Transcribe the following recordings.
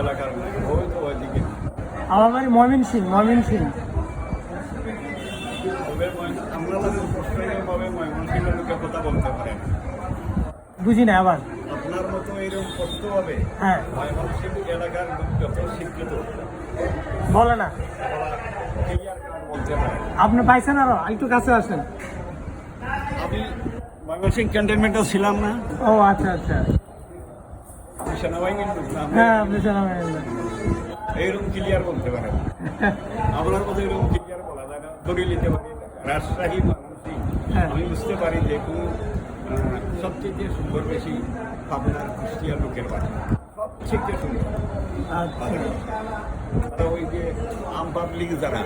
এলাকার ওই তো ওইদিকে আমার বাড়ি ময়মিন সিং ময়মিন সিং বুঝি না আবার। আপনার মতো এইরকম কষ্ট হবে? হ্যাঁ। ময়মনসিংহ এলাকার লোক শিক্ষিত বলে না। আপনি পাইছেন আরও? একটু কাছে আসেন। আমি ময়মনসিংহ ক্যান্টনমেন্টে ছিলাম না। ও আচ্ছা আচ্ছা। সেনাবাহিনীর লোক না হ্যাঁ আপনি সেনাবাহিনী এইরকম ক্লিয়ার বলতে পারে আপনার মতো এরকম ক্লিয়ার বলা যায় না। ধরে নিতে পারি রাজশাহী ময়মনসিংহ হ্যাঁ। আমি বুঝতে পারি যে কোন সবচেয়ে সুন্দর বেশি আপনার কুষ্টিয়ার লোকের বাড়ি। সবচেয়ে সুন্দর। আচ্ছা। আর ওই যে আম পাবলিক যারা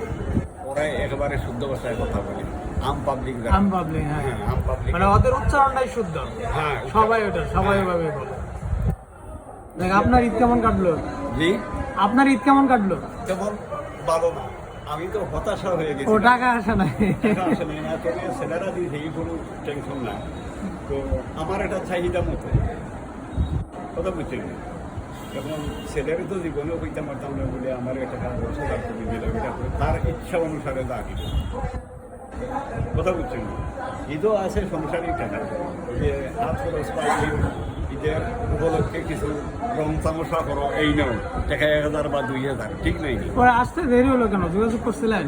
ওরা একেবারে শুদ্ধ ভাষায় কথা বলে। আম পাবলিক আম পাবলিক হ্যাঁ। হ্যাঁ আম পাবলিক মানে ওদের উচ্চারণটাই শুদ্ধ। হ্যাঁ সবাই ওটা সবাই ওভাবে বলে। দেখ আপনার ঈদ কেমন কাটলো? জি? আপনার ঈদ কেমন কাটলো? তেমন ভালো। না আমি তো হতাশা হয়ে গেছি। ও টাকা আসে না, ছেলেরা দিয়েছে এই কোনো টেনশন নাই। তো আমার এটা চাহিদা মতো কথা বুঝছেন? এখন ছেলের তো জীবনে হইতে পারতাম না বলে আমার এটা কোটি দিলাম এটা তার ইচ্ছা অনুসারে দা কথা বুঝছেন? ঈদও আছে সংসারিক টাকা যে হাত খরচ উপলক্ষে কিছু রং করো এই নাও টাকা এক হাজার বা দুই হাজার ঠিক নাই আসতে দেরি হলো কেন? যোগাযোগ করছিলেন?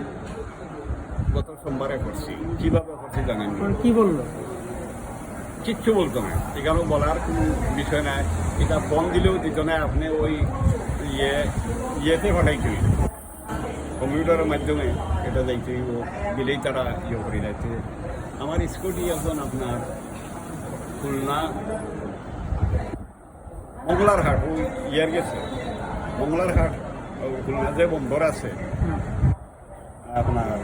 গত সোমবারে করছি কীভাবে করছি জানেন? কি বলল? কিচ্ছু বলতো না এখানেও বলার কোনো বিষয় নাই। এটা ফোন দিলেও দিত না আপনি ওই ইয়ে ইয়েতে হইব। কম্পিউটারের মাধ্যমে এটা যাইতে হইব দিলেই তারা ইয়ে করে যাইতে আমার স্কুটি এখন আপনার খুলনা মঙ্গলার হাট ওই ইয়ার গেছে। মঙ্গলার হাট ওই খুলনা যে বন্দর আছে আপনার,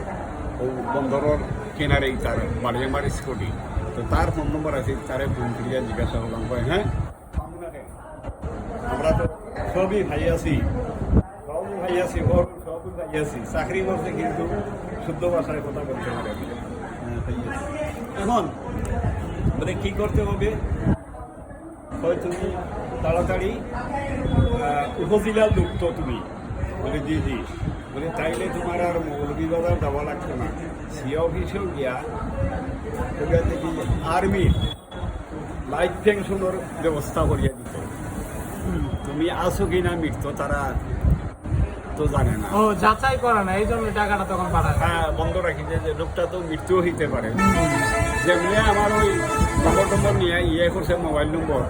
ও বন্দরের কিনারেই তার বাড়ি আমার স্কুটি তো তার ফোন নম্বর আছে, তারে ফোন করিয়া জিজ্ঞাসা করলাম, কয় হ্যাঁ? আমরা তো সবই ভাই আছি, সবই ভাই আছি ওর সবই ভাই আছি, চাকরি করতে কিন্তু শুদ্ধ ভাষায় কথা বলতে পারে। এখন মানে কি করতে হবে? হয় তুমি তাড়াতাড়ি আহ, উপজেলার লোক তো তুমি বলে জি জি বলে তাইলে তোমার আর মৌলভীবাজার দেওয়া লাগতো না। সি অফিসেও গিয়া ওটা দেখি আর্মির লাইফ পেনশনের ব্যবস্থা করিয়া দিত। তুমি আসো কি না মৃত্যু তারা তো জানে না। ও যাচাই করে না এই জন্য টাকাটা তখন পাঠায় হ্যাঁ বন্ধ রাখি যে যে লোকটা তো মৃত্যু হইতে পারে। যেমনি আমার ওই নম্বর নম্বর নিয়ে ইয়ে করছে মোবাইল নম্বর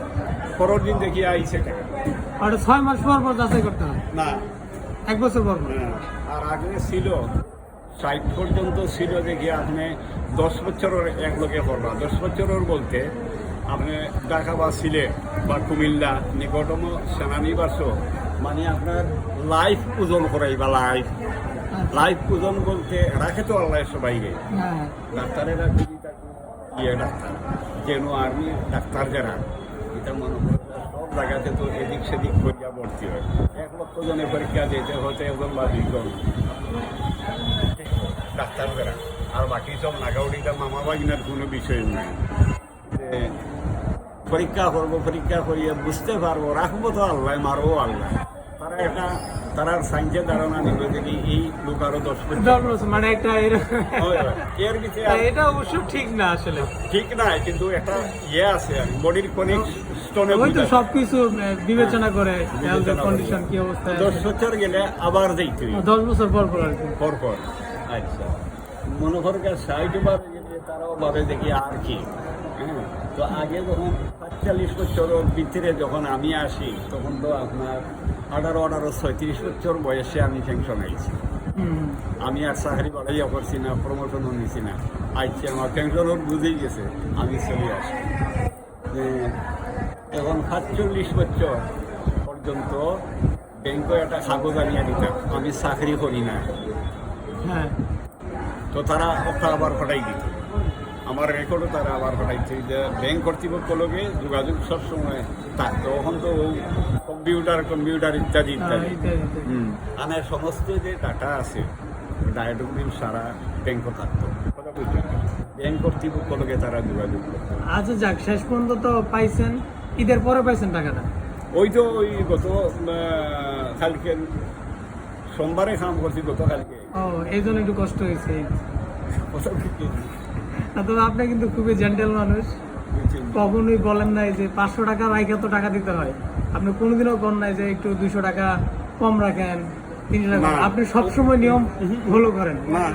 পরের দিন দেখি আইছে টাকা ওটা ছয় মাস পর পর যাচাই করতে হয়? না। এক বছর পর হ্যাঁ, আর আগে ছিল ষাট পর্যন্ত ছিল দেখি আপনি দশ বছরের এক লোকে করবা দশ বছরের বলতে আপনি ঢাকা বা সিলেট বা কুমিল্লা নিকটম সেনানিবাস মানে আপনার লাইফ ওজন করাইবা লাইফ। লাইফ ওজন বলতে রাখে তো আল্লাহ সবাইকে। হ্যাঁ। ডাক্তারেরা ইয়ে ডাক্তার কেন আর্মি ডাক্তার যারা মনে সব জায়গাতে তো এদিক সেদিক করিয়া ভর্তি হয়। এক লক্ষ জনের পরীক্ষা দিতে হতে একজন বা দুইজন। ডাক্তার আর বাকি সব নাগাউড়িটা মামা বাগিনার কোনো বিষয় নাই। পরীক্ষা করব, পরীক্ষা করিয়ে বুঝতে পারব, রাখব তো আল্লাহ, মারবো আল্লাহ। তারা এটা তারা সাইন্সে ধারণা নিবে যে এই লোক আরও দশ বছর মানে একটা হয়, হয়। এর এটা অবশ্য ঠিক না আসলে। ঠিক নাই কিন্তু একটা ইয়ে আছে আর বডির কনিক স্টোনে ওই তো সবকিছু বিবেচনা করে হেলথ কন্ডিশন কি অবস্থায় দশ বছর গেলে আবার যাইতে দশ বছর পর পর আর কি। পর পর। আচ্ছা। মনে কর ষাট বার গেলে তারাও ভাবে দেখি আর কি। হ্যাঁ তো আগে যখন সাতচল্লিশ বছরের ভিতরে যখন আমি আসি তখন তো আপনার আঠারো আঠারো ছয়ত্রিশ বছর বয়সে আমি পেনশন আইছি আমি আর চাকরি বাড়াইয়া করছি না প্রমোশনও নিছি না। আইছি আমার পেনশনও বুঝেই গেছে আমি চলে আসি। এখন সাতচল্লিশ বছর পর্যন্ত ব্যাংকে একটা কাগজ আনিয়া দিতাম আমি চাকরি করি না। হ্যাঁ। তো তারা আবার পাঠাই দিত। আমার রেকর্ডও তারা আবার পাঠাইছে যে ব্যাংক কর্তৃপক্ষ লোকে যোগাযোগ সবসময় থাকতো তখন তো কম্পিউটার কম্পিউটার ইত্যাদি ইত্যাদি। হুম। মানে সমস্ত যে ডাটা আছে ডায়াডোগ্রিম সারা ব্যাংক থাকতো। কথা বুঝলেন ব্যাংক কর্তৃপক্ষ লোকে তারা যোগাযোগ করতো। আচ্ছা যাক শেষ পর্যন্ত তো পাইছেন। ঈদের পরে পাইছেন টাকাটা? ওই তো ওই গত কালকে সোমবারে কাম করছি গতকালকে। ও এই জন্য একটু কষ্ট হয়েছে। না, তবে আপনি কিন্তু খুবই জেন্টেল মানুষ। কখনোই বলেন নাই যে পাঁচশো টাকা রাইখে তো টাকা দিতে হয়। আপনি কোনোদিনও করেন নাই যে একটু দুইশো টাকা কম রাখেন তিনশো টাকা আপনি সবসময় নিয়ম ফলো করেন। না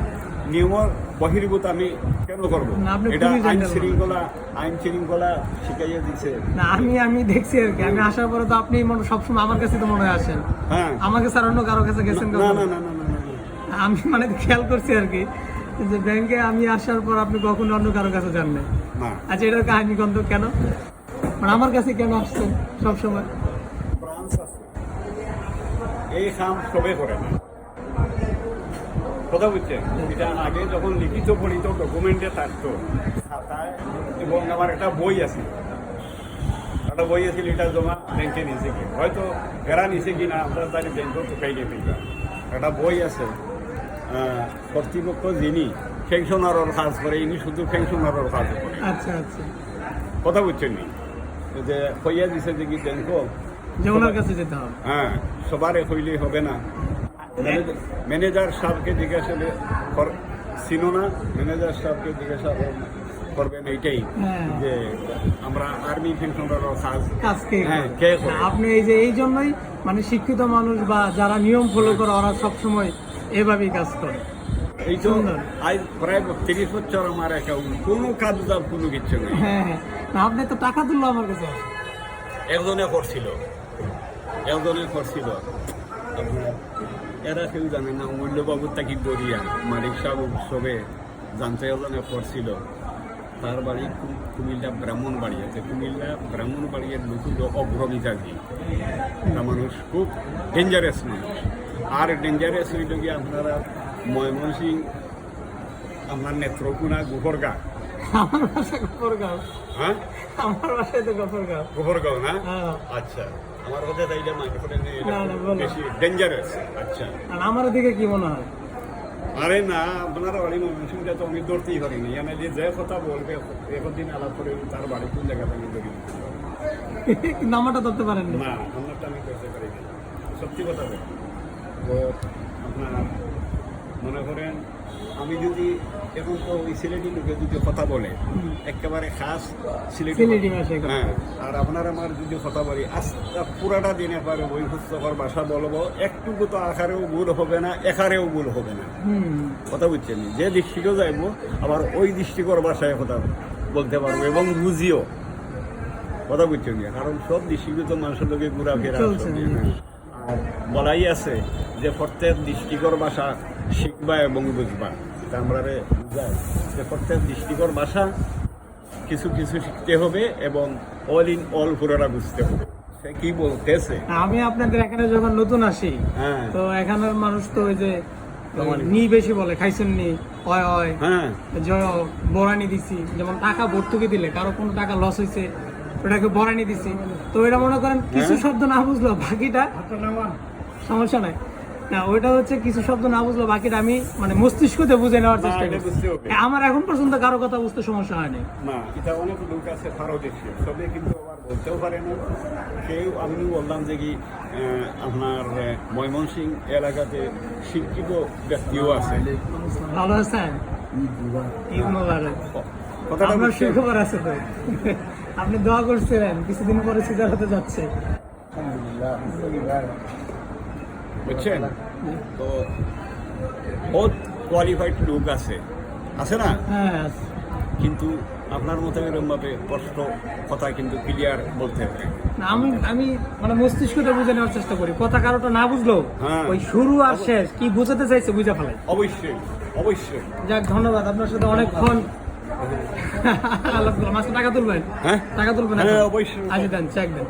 নিয়মের বহির্ভূত আমি কেন করব? এটা আইন শৃঙ্খলা আইন শৃঙ্খলা শিখাইয়া দিচ্ছে না আমি আমি দেখছি আর কি। আমি আসার পরে তো আপনি মনে সবসময় আমার কাছে তো মনে হয় আসেন। হ্যাঁ। আমাকে স্যার অন্য কারও কাছে গেছেন না না, না, না। আমি মানে খেয়াল করছি আর কি। যে ব্যাংকে আমি আসার পর আপনি কখনো অন্য কারও কাছে যান নাই? না। আচ্ছা এটার কাহিনী গন্ধ কেন? মানে আমার কাছে কেন আসছেন সবসময়? এই কাম সবে করে না। কথা বুঝছেন এটা আগে যখন লিখিত পড়িত ডকুমেন্টে থাকতো খাতায় এবং আমার একটা বই আছে। একটা বই আছে এটা জমা ব্যাংকে নিছে কি? হয়তো এরা নিছে কি না আমরা জানি ব্যাংকও চুকাই দিয়ে একটা বই আছে কর্তৃপক্ষ যিনি পেনশনারর কাজ করে ইনি শুধু পেনশনারর কাজ করে। আচ্ছা আচ্ছা। কথা বুঝছেন নি? যে কইয়া দিছে যে কি ব্যাংকও যে ওনার কাছে যেতে হবে। হ্যাঁ সবারে হইলেই হবে না। ম্যানেজার- সাহেবকে জিজ্ঞাসা চিনো না? ম্যানেজার সাহেবকে জিজ্ঞাসা কর- করবেন এইটাই হ্যাঁ। যে আমরা আর্মি পেনশনারও কাজ কাজ হ্যাঁ, কে আপনি এই যে এই জন্যই মানে শিক্ষিত মানুষ বা যারা নিয়ম ফলো করে ওরা সবসময় এভাবেই কাজ করে। এই তো আজ প্রায় তিরিশ বছর আমার অ্যাকাউন্ট কোনো কাজ দাব কোনো কিচ্ছু নেই। হ্যাঁ হ্যাঁ। আপনি তো টাকা তুললো আমার কাছে। একজনে করছিল। একজনে করছিল। এরা কেউ জানে না মূল্যবাবুর তাকি দরিয়া মালিক সাহেব উৎসবে জানতে একজনে করছিল। তার বাড়ি কুমিল্লা ব্রাহ্মণ বাড়ি আছে। কুমিল্লা ব্রাহ্মণ বাড়ির লোক হলো অগ্রমিতাজি তা মানুষ খুব ডেঞ্জারাস মানুষ। আর ডেঞ্জারাস হইল গিয়ে আপনারা ময়মনসিং আপনার নেত্রকোনা গোবরগা আমার বাসা গফরগাঁও হ্যাঁ আমার তো গোবরগাঁও না? আচ্ছা আমার কথা তাইলে। বেশি ডেঞ্জারাস আচ্ছা। আর আমার দিকে কি মনে হয়? আরে না আপনার বাড়ি ময়মনসিংটা তো আমি ধরতেই পারিনি। জানে যে যে কথা বলবে একদিন আলাপ করে তার বাড়ি কোন ধরি? নামাটা ধরতে পারেননি। না আমি করতে পারি সত্যি কথা বলি তো আপনার মনে করেন আমি যদি এখন তো ওই সিলেটি লোকে যদি কথা বলে একেবারে খাস সিলেটি। হ্যাঁ আর আপনার আমার যদি কথা বলি আস্তে পুরাটা দিনে পারে ওই পুস্তকর ভাষা বলব একটুকু তো আকারেও ভুল হবে না একারেও ভুল হবে না। কথা বুঝছেন যে দৃষ্টিকেও যাইবো আবার ওই দৃষ্টিকর ভাষায় কথা বলতে পারব এবং বুঝিও। কথা বুঝছেন? কারণ সব দৃষ্টিগত মানুষের লোকে ঘোরাফেরা চলছে। হ্যাঁ। বলাই আছে যে প্রত্যেক দৃষ্টিকর ভাষা শিখবা এবং বুঝবা। এটা আমরা বুঝাই। যে প্রত্যেক দৃষ্টিকর ভাষা কিছু কিছু শিখতে হবে এবং অল ইন অল পুরোটা বুঝতে হবে। সে কি বলতেছে? আমি আপনাদের এখানে যখন নতুন আসি হ্যাঁ। তো এখানের মানুষ তো ওই যে? নি বেশি বলে খাইছেন নি অয় অয় হ্যাঁ। জয় বরানি দিছি। যেমন টাকা ভর্তুকি দিলে কারও কোনো টাকা লস হয়েছে ওটাকে বরানি দিছি। তো এটা মনে করেন কিছু হ্যাঁ। শব্দ না বুঝলো বাকিটা সমস্যা নাই। না ওইটা হচ্ছে কিছু শব্দ না বুঝলো বাকিটা আমি মানে মস্তিষ্কতে বুঝে নেওয়ার চেষ্টা করছি। আমার এখন পর্যন্ত কারও কথা বুঝতে সমস্যা হয়নি। না এটা অনেক লোক আছে সবে কিন্তু আবার বলতেও পারে না। কেউ আমি বললাম যে কি আপনার ময়মনসিং এলাকাতে শিক্ষিত ব্যক্তিও আছে। ভালো আছেন? কথাটা আপনার? সুখবর আছে তো? আপনি দোয়া করছিলেন কিছুদিন পরে সিজার হতে যাচ্ছে। বুঝছেন? তো বহুত কোয়ালিফাইড লোক আছে। আছে না? হ্যাঁ কিন্তু আপনার মতো এরকমভাবে স্পষ্ট কথা কিন্তু ক্লিয়ার বলতে হবে না, আমি আমি মানে মস্তিষ্কতে বুঝে নেওয়ার চেষ্টা করি। কথা কারোটা না বুঝলো হ্যাঁ। ওই শুরু আর শেষ কি বুঝাতে চাইছে বুঝে ফেলাই। অবশ্যই অবশ্যই। যাক ধন্যবাদ। আপনার সাথে অনেকক্ষণ টাকা তুলবেন? হ্যাঁ? টাকা তুলবেন হ্যাঁ। আচ্ছা দেন চেক দেন।